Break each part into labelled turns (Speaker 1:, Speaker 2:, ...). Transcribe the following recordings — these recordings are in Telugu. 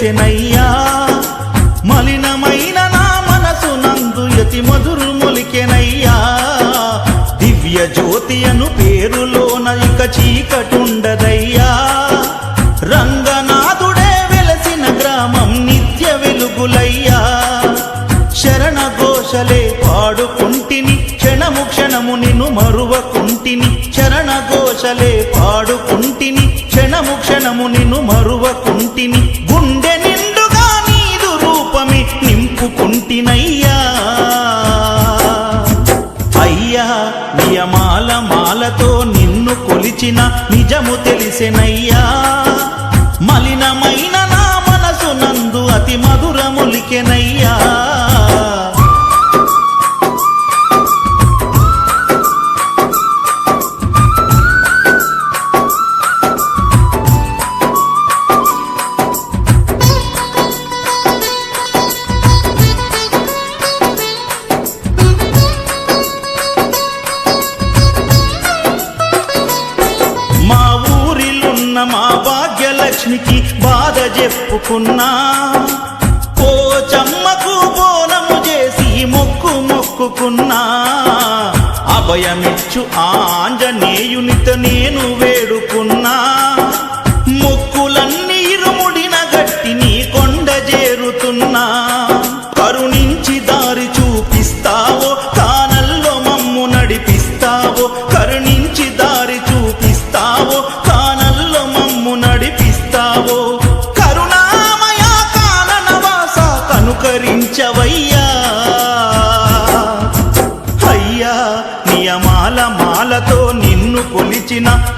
Speaker 1: నిజము మలినమైన నా మనసు నందు యతి మధురు మొలికెనయ్యా. దివ్య జ్యోతి అను పేరులోన ఇక చీకటుండదయ్యా. రంగనాథుడే వెలసిన గ్రామం నిత్య వెలుగులయ్యా. శరణ ఘోషలే పాడుకుంటిని క్షణము క్షణము నిన్ను మరువకుంటిని. శరణ ఘోషలే పాడుకుంటిని క్షణము క్షణము నిన్ను మరువకుంటిని. నిన్ను నిజము తెలిసెనయ్యా. మలినమైన నా మనసు నందు అతి మధురములికెనయ్యా బాధ చెప్పుకున్నా. పోచమ్మకు బోనము చేసి మొక్కు మొక్కుకున్నా. అభయమిచ్చు ఆంజనేయునిత నేను వేడుకున్నా.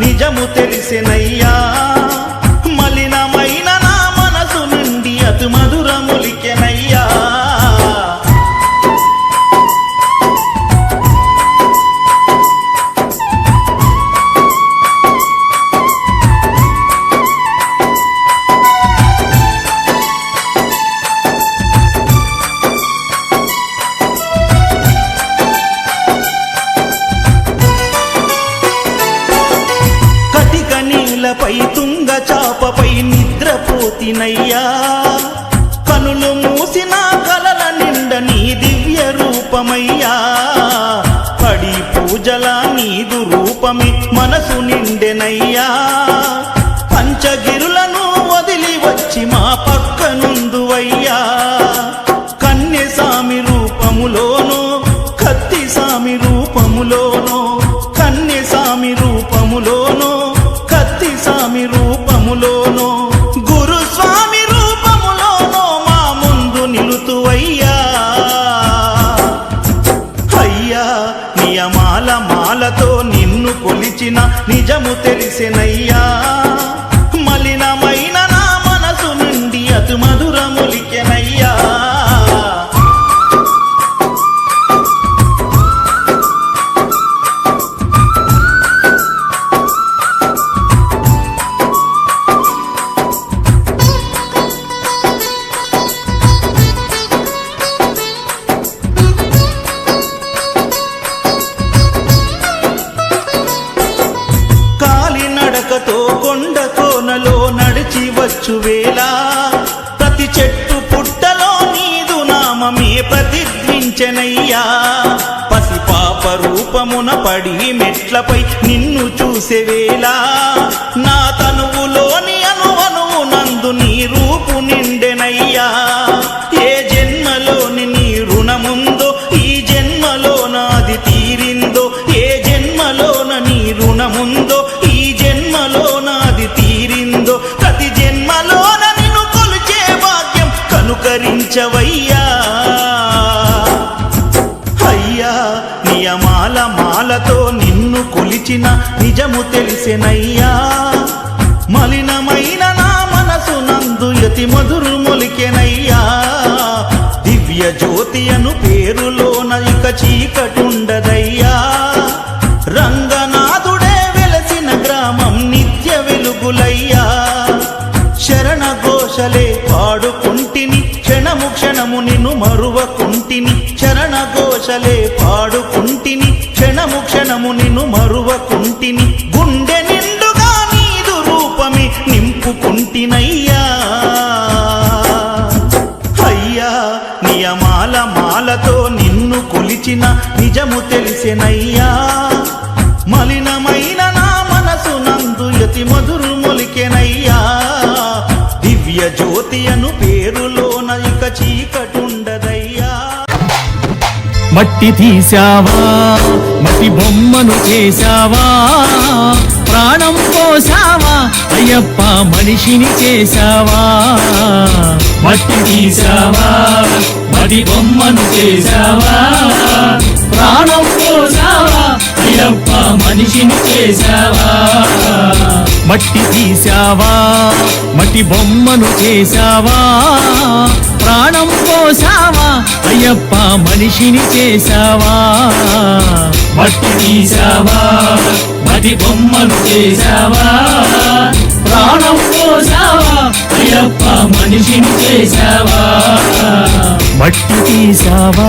Speaker 1: నిజము తెలిసినయ్యా. నిద్రపోతినయ్యా కనులు మూసిన కలల నిండ నీ దివ్య రూపమయ్యా. పడి పూజల నీదు రూపమే మనసు నిండెనయ్యా. నియమాల మాలతో నిన్ను కొలిచిన నిజము తెలిసినయ్యా. ప్రతిధ్వించెనయ్యా పసిపాప రూపమున పడి మెట్లపై నిన్ను చూసే వేళ. నా తనువులోని అనువను నందు నీ రూపు నిండెనయ్యా. ఏ జన్మలోని నీ రుణముందో ఈ జన్మలో నాది తీరిందో ఏ జన్మలోన నీ రుణముందో ఈ జన్మలో నాది తీరిందో ప్రతి జన్మలోన నిన్ను కొలిచే భాగ్యం కనుకరించవై నిన్ను నిజము తెలిసెనయ్యా. మలినమైన నా మనసు నందు యతి మధురు మొలికెనయ్యా. దివ్య జ్యోతి అను పేరులోన ఇక చీకటుండదయ్యా. రంగనాథుడే వెలసిన గ్రామం నిత్య వెలుగులయ్యా. శరణ ఘోషలే పాడుకుంటిని క్షణము క్షణము నిన్ను మరువకుంటిని శరణ ఘోషలే క్షణము నిన్ను మరువకుంటిని. గుండె నిండుగా నీదు రూపమే నింపుకుంటినయ్యా. అయ్యా నియమాల మాలతో నిన్ను కొలిచిన నిజము తెలిసినయ్యా. మలినమైన నా మనసు నందు యతి మధురు మొలికెనయ్యా. దివ్య జ్యోతి అను పేరులోన ఇక చీకటుండదయ్యా.
Speaker 2: మట్టి తీశావా? మనిషి బొమ్మను చేశావా? ప్రాణం పోసావా అయ్యప్ప మనిషిని చేశావా? మట్టి తీసావా మట్టి బొమ్మను చేశావా? ప్రాణం పోసావా అయ్యప్ప మనిషిని చేశావా? మట్టి తీసావా మట్టి బొమ్మను చేశావా? ప్రాణం పోసావా అయ్యప్ప మనిషిని చేశావా? మట్టి తీసావా? మట్టి బొమ్మను చేశావా ప్రాణం పోసావా? అయ్యప్ప మనిషిని చేశావా మట్టి తీసావా?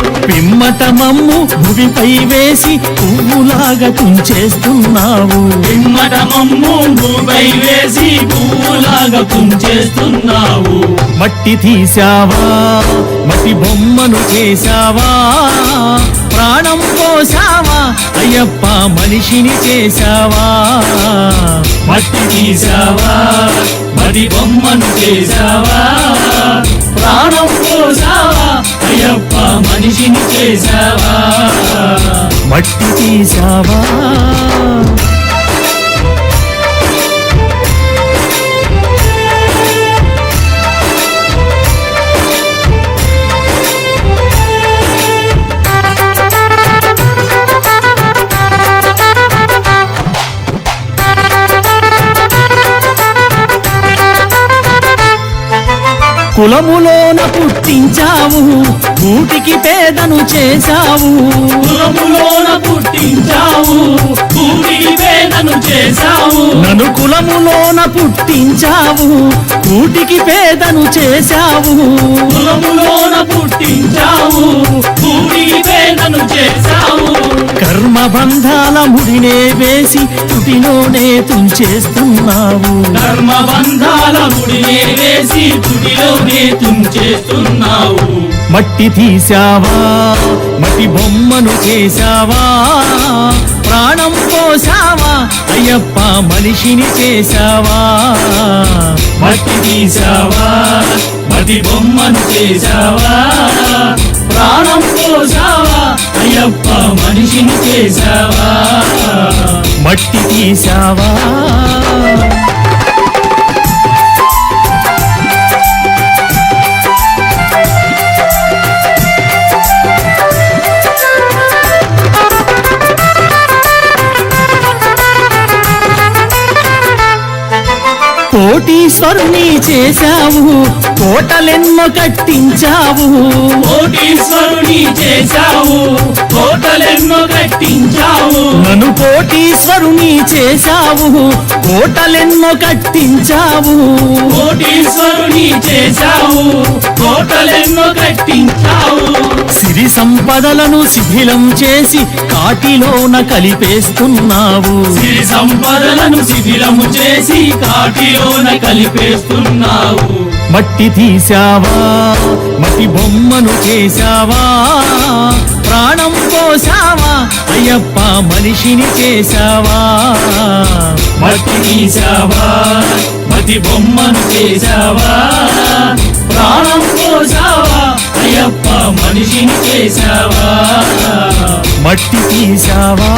Speaker 2: పిమ్మట మమ్ము భువిపై వేసి పువ్వులాగా తుంచేస్తున్నావు
Speaker 3: పిమ్మట మమ్ము భూపై వేసి పువ్వులాగా కుంచేస్తున్నావు.
Speaker 2: మట్టి తీసావా మట్టి బొమ్మను చేశావా? ప్రాణం పోసావా? అయ్యప్ప మనిషిని చేశావా?
Speaker 3: మట్టి తీసావా మరి బొమ్మను చేసావా ప్రాణం పోసావా? అయ్యప్ప మనిషిని చేసావా
Speaker 2: మట్టి తీసావా కులములోన పుట్టించావు. కూటికి పేదను చేశావు.
Speaker 3: కులములోన పుట్టించావు. కూటికి పేదను చేశావు.
Speaker 2: నన్ను కులములోన పుట్టించావు. కూటికి పేదను చేశావు.
Speaker 3: కులములోన పుట్టించావు. కూటికి పేదను చేశావు.
Speaker 2: కర్మ బంధాల ముడినే వేసి తుటిలోనే తుంచేస్తున్నావు.
Speaker 3: ధర్మ బంధాల ముడినే వేసి తుడిలోనే తుంచేస్తున్నావు.
Speaker 2: మట్టి తీసావా మట్టి బొమ్మను చేశావా? ప్రాణం పోసావా అయ్యప్ప మనిషిని చేశావా?
Speaker 3: మట్టి తీసావా మట్టి బొమ్మను చేసావా ప్రాణం పోసావా అయ్యప్ప మనిషిని చేసావా
Speaker 2: మట్టి తీసావా కోటీశ్వరుని చేశావు కోటలెన్నో కట్టించావు.
Speaker 3: కోటీశ్వరుని చేశావు కోటలెన్నో కట్టించావు.
Speaker 2: నన్ను కోటీశ్వరుని చేశావు కోటలెన్నో కట్టించావు.
Speaker 3: కోటీశ్వరుని చేశావు కోటలెన్నో కట్టించావు.
Speaker 2: సిరి సంపదలను శిథిలం చేసి కాటిలోన కలిపేస్తున్నావు.
Speaker 3: సిరి సంపదలను శిథిలము చేసి కాటిలోన కలిపేస్తున్నావు.
Speaker 2: మట్టి తీసావా మట్టి బొమ్మను చేశావా? ప్రాణం పోసావా అయ్యప్ప మనిషిని చేశావా?
Speaker 3: మట్టి తీసావా మట్టి బొమ్మను చేసావా ప్రాణం పోసావా అయ్యప్ప మనిషిని చేసావా
Speaker 2: మట్టి తీసావా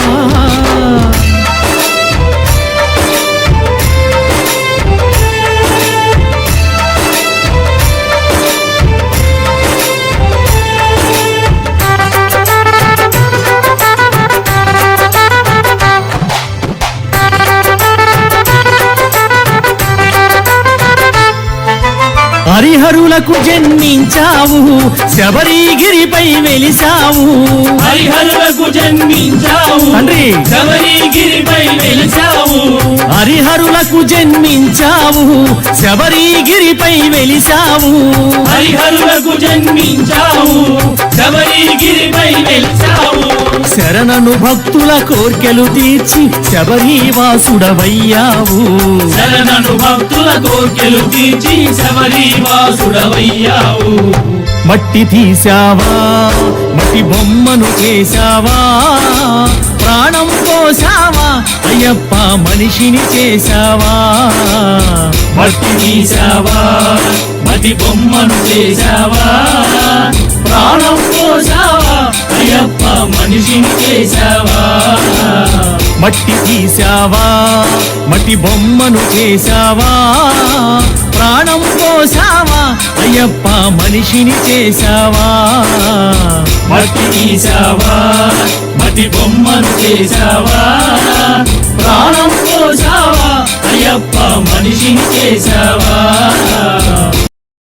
Speaker 2: హరిహరులకు జన్మించావు శబరిగిరిపై వెలిసావు
Speaker 3: హరిహరులకు జన్మించావు
Speaker 2: తండ్రి.
Speaker 3: శబరిగిరిపై వెలిచావు
Speaker 2: హరిహరులకు జన్మించావు శబరిగిరిపై వెలిసావు
Speaker 3: హరిహరులకు జన్మించావు శబరిగిరిపై వెలిచావు
Speaker 2: శరణను భక్తుల కోర్కెలు తీర్చి శబరివాసుడవయ్యావు.
Speaker 3: శరణను భక్తుల కోర్కెలు తీర్చి శబరి వాసుడవయ్యావు
Speaker 2: మట్టి తీసావా మట్టి బొమ్మను చేశావా ప్రాణం పోసావా అయ్యప్ప మనిషిని చేశావా?
Speaker 3: మట్టి తీసావా మతి బొమ్మను చేశావా? ప్రాణం పోసావా అయ్యప్ప మనిషిని చేశావా?
Speaker 2: మట్టి తీసావా మట్టి బొమ్మను చేశావా? ప్రాణం పోసావా అయ్యప్ప మనిషిని చేశావా?
Speaker 3: మట్టి తీసావా మతి బొమ్మను చేశావా? ప్రాణం పోసావా అయ్యప్ప మనిషిని చేశావా?